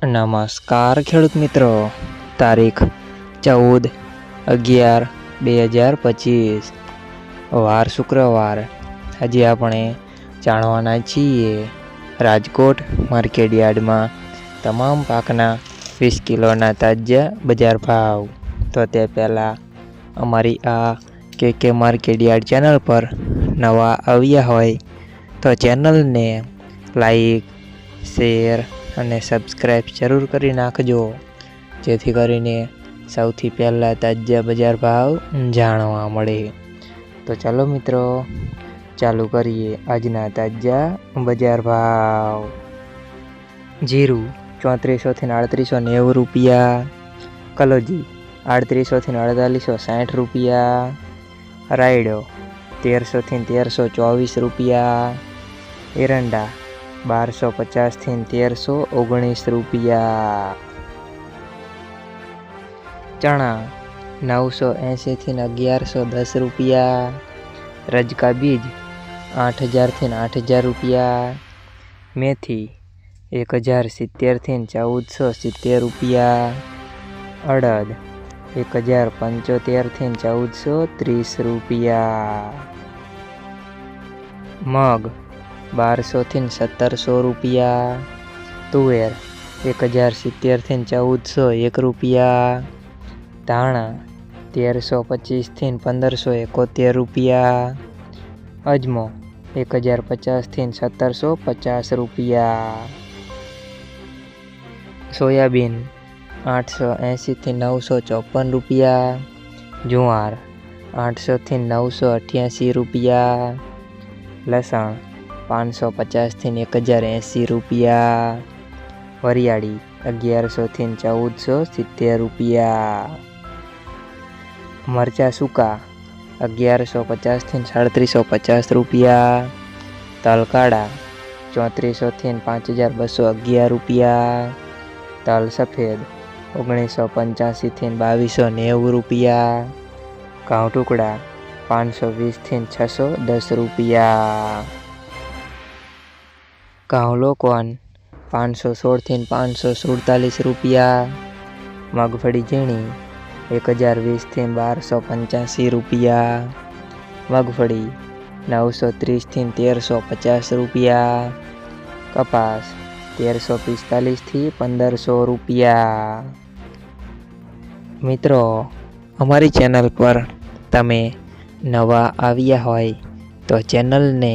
નમસ્કાર ખેડૂત મિત્રો. તારીખ ચૌદ અગિયાર બે હજાર પચીસ. વાર શુક્રવાર. આજે આપણે જાણવાના છીએ રાજકોટ માર્કેટયાર્ડમાં તમામ પાકના વીસ કિલોના તાજા બજાર ભાવ. તો તે પહેલાં અમારી આ કે કે માર્કેટયાર્ડ ચેનલ પર નવા આવ્યા હોય તો ચેનલને લાઈક, શેર અને સબસ્ક્રાઈબ જરૂર કરી નાખજો. જેથી કરીને સૌથી પહેલાં તાજા બજાર ભાવ જાણવા મળે. તો ચાલો મિત્રો, ચાલુ કરીએ આજના તાજા બજાર ભાવ. જીરું ચોત્રીસોથી આડત્રીસો નેવું રૂપિયા. કલોજી આડત્રીસોથી અડતાલીસો સાઠ રૂપિયા. રાયડો તેરસોથી તેરસો ચોવીસ રૂપિયા. એરંડા બારસો પચાસથી તેરસો ઓગણીસ રૂપિયા. ચણા નવસો એંશીથી અગિયારસો દસ રૂપિયા. રજકા બીજ આઠ હજારથી આઠ હજાર રૂપિયા. મેથી એક હજાર સિત્તેરથી ચૌદસો સિત્તેર રૂપિયા. અડદ એક હજાર પંચોતેરથી ચૌદસો ત્રીસ રૂપિયા. મગ બારસોથી સત્તરસો રૂપિયા. તુવેર એક હજાર સિત્તેરથી ચૌદસો એક રૂપિયા. ધાણા તેરસો પચીસથી પંદરસો એકોતેર રૂપિયા. અજમો એક હજાર પચાસથી સત્તરસો પચાસ રૂપિયા. સોયાબીન આઠસો એંશીથી નવસો ચોપન રૂપિયા. જુવાર આઠસોથી નવસો અઠ્યાસી રૂપિયા. લસણ પાંચસો પચાસથી એક હજાર એંસી રૂપિયા. વરિયાળી અગિયારસોથી ચૌદસો સિત્તેર રૂપિયા. મરચાં સૂકા અગિયારસો પચાસથી સાડત્રીસો પચાસ રૂપિયા. તલકાડા ચોત્રીસોથી પાંચ હજાર બસો અગિયાર રૂપિયા. તલ સફેદ ઓગણીસો પંચ્યાસીથી બાવીસો નેવું રૂપિયા. ઘઉં ટુકડા પાંચસો વીસથી છસો દસ રૂપિયા. ઘઉં પાંચસો સોળથી પાંચસો સુડતાલીસ રૂપિયા મગફળી ઝીણી, એક હજાર વીસથી બારસો પંચ્યાસી રૂપિયા. મગફળી નવસો ત્રીસથી તેરસો પચાસ રૂપિયા. કપાસ તેરસો પિસ્તાલીસથી પંદરસો રૂપિયા. મિત્રો, અમારી ચેનલ પર તમે નવા આવ્યા હોય તો ચેનલને